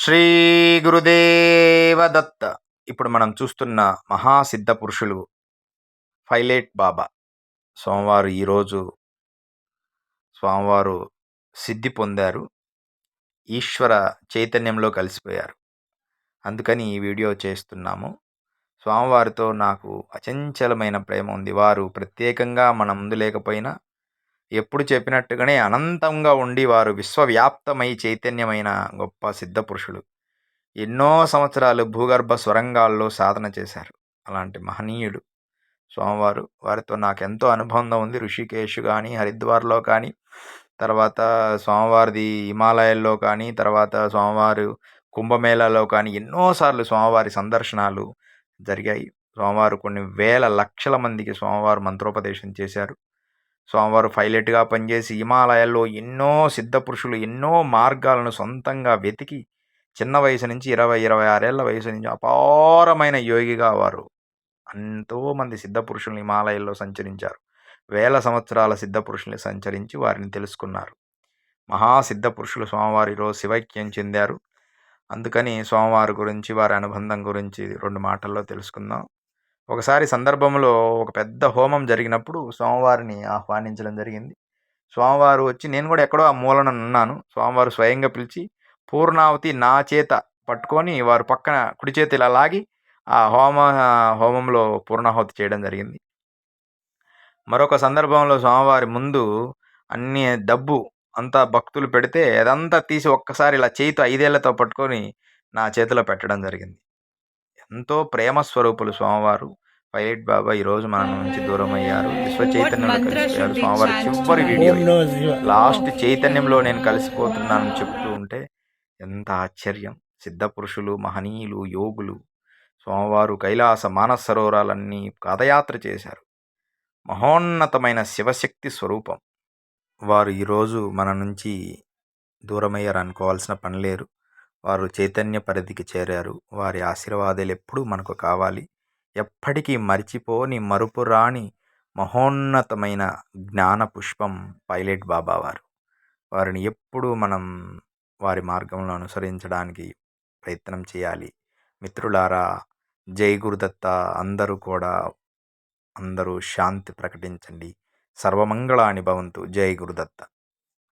శ్రీ గురుదేవ దత్త ఇప్పుడు మనం చూస్తున్న మహాసిద్ధ పురుషులు ఫైలేట్ బాబా. సోమవారు ఈరోజు స్వామివారు సిద్ధి పొందారు. ఈశ్వర చైతన్యంలో కలిసిపోయారు. అందుకని ఈ వీడియో చేస్తున్నాము. స్వామివారితో నాకు అచంచలమైన ప్రేమ ఉంది. వారు ప్రత్యేకంగా మన ముందు లేకపోయినా ఎప్పుడు చెప్పినట్టుగానే అనంతంగా ఉండి వారు విశ్వవ్యాప్తమై చైతన్యమైన గొప్ప సిద్ధపురుషులు. ఎన్నో సంవత్సరాలు భూగర్భ స్వరంగాల్లో సాధన చేశారు. అలాంటి మహనీయుడు స్వామివారు. వారితో నాకు ఎంతో అనుబంధం ఉంది. ఋషికేశ్ కానీ హరిద్వార్లో కానీ తర్వాత స్వామివారిది హిమాలయాల్లో కానీ తర్వాత స్వామివారు కుంభమేళాలో కానీ ఎన్నోసార్లు స్వామివారి సందర్శనాలు జరిగాయి. స్వామివారు కొన్ని వేల లక్షల మందికి స్వామివారు మంత్రోపదేశం చేశారు. స్వామివారు పైలట్గా పనిచేసి హిమాలయాల్లో ఎన్నో సిద్ధపురుషులు ఎన్నో మార్గాలను సొంతంగా వెతికి చిన్న వయసు నుంచి ఇరవై ఇరవై ఆరేళ్ళ వయసు నుంచి అపారమైన యోగిగా వారు ఎంతోమంది సిద్ధపురుషుల్ని హిమాలయాల్లో సంచరించారు. వేల సంవత్సరాల సిద్ధపురుషుల్ని సంచరించి వారిని తెలుసుకున్నారు. మహాసిద్ధపురుషులు స్వామివారి రోజు శివైక్యం చెందారు. అందుకని స్వామివారి గురించి వారి అనుబంధం గురించి రెండు మాటల్లో తెలుసుకుందాం. ఒకసారి సందర్భంలో ఒక పెద్ద హోమం జరిగినప్పుడు స్వామివారిని ఆహ్వానించడం జరిగింది. స్వామివారు వచ్చి నేను కూడా ఎక్కడో ఆ మూలన ఉన్నాను. స్వామివారు స్వయంగా పిలిచి పూర్ణావతి నా చేత పట్టుకొని వారు పక్కన కుడి చేతి ఇలా లాగి ఆ హోమ హోమంలో పూర్ణాహుతి చేయడం జరిగింది. మరొక సందర్భంలో స్వామివారి ముందు అన్ని డబ్బు అంతా భక్తులు పెడితే అదంతా తీసి ఒక్కసారి ఇలా చేయితో ఐదేళ్ళతో పట్టుకొని నా చేతిలో పెట్టడం జరిగింది. ఎంతో ప్రేమ స్వరూపులు స్వామివారు. పైలట్ బాబా ఈ రోజు మన నుంచి దూరం అయ్యారు విశ్వ చైతన్యంలో కలిసిపోయారు. స్వామివారి చివరి వీడియో లాస్ట్ చైతన్యంలో నేను కలిసిపోతున్నానని చెప్తూ ఉంటే ఎంత ఆశ్చర్యం. సిద్ధపురుషులు మహనీయులు యోగులు స్వామివారు కైలాస మానస సరోవరాలన్నీ పాదయాత్ర చేశారు. మహోన్నతమైన శివశక్తి స్వరూపం. వారు ఈరోజు మన నుంచి దూరమయ్యారు అనుకోవాల్సిన పని లేరు వారు చైతన్య పరిధికి చేరారు. వారి ఆశీర్వాదాలు ఎప్పుడూ మనకు కావాలి. ఎప్పటికీ మరిచిపోని మరుపురాని మహోన్నతమైన జ్ఞాన పుష్పం పైలట్ బాబా వారు. వారిని ఎప్పుడూ మనం వారి మార్గంలో అనుసరించడానికి ప్రయత్నం చేయాలి. మిత్రులారా జై గురుదత్త అందరూ కూడా అందరూ శాంతి ప్రకటించండి. సర్వమంగళాని భవంతు. జై గురుదత్త.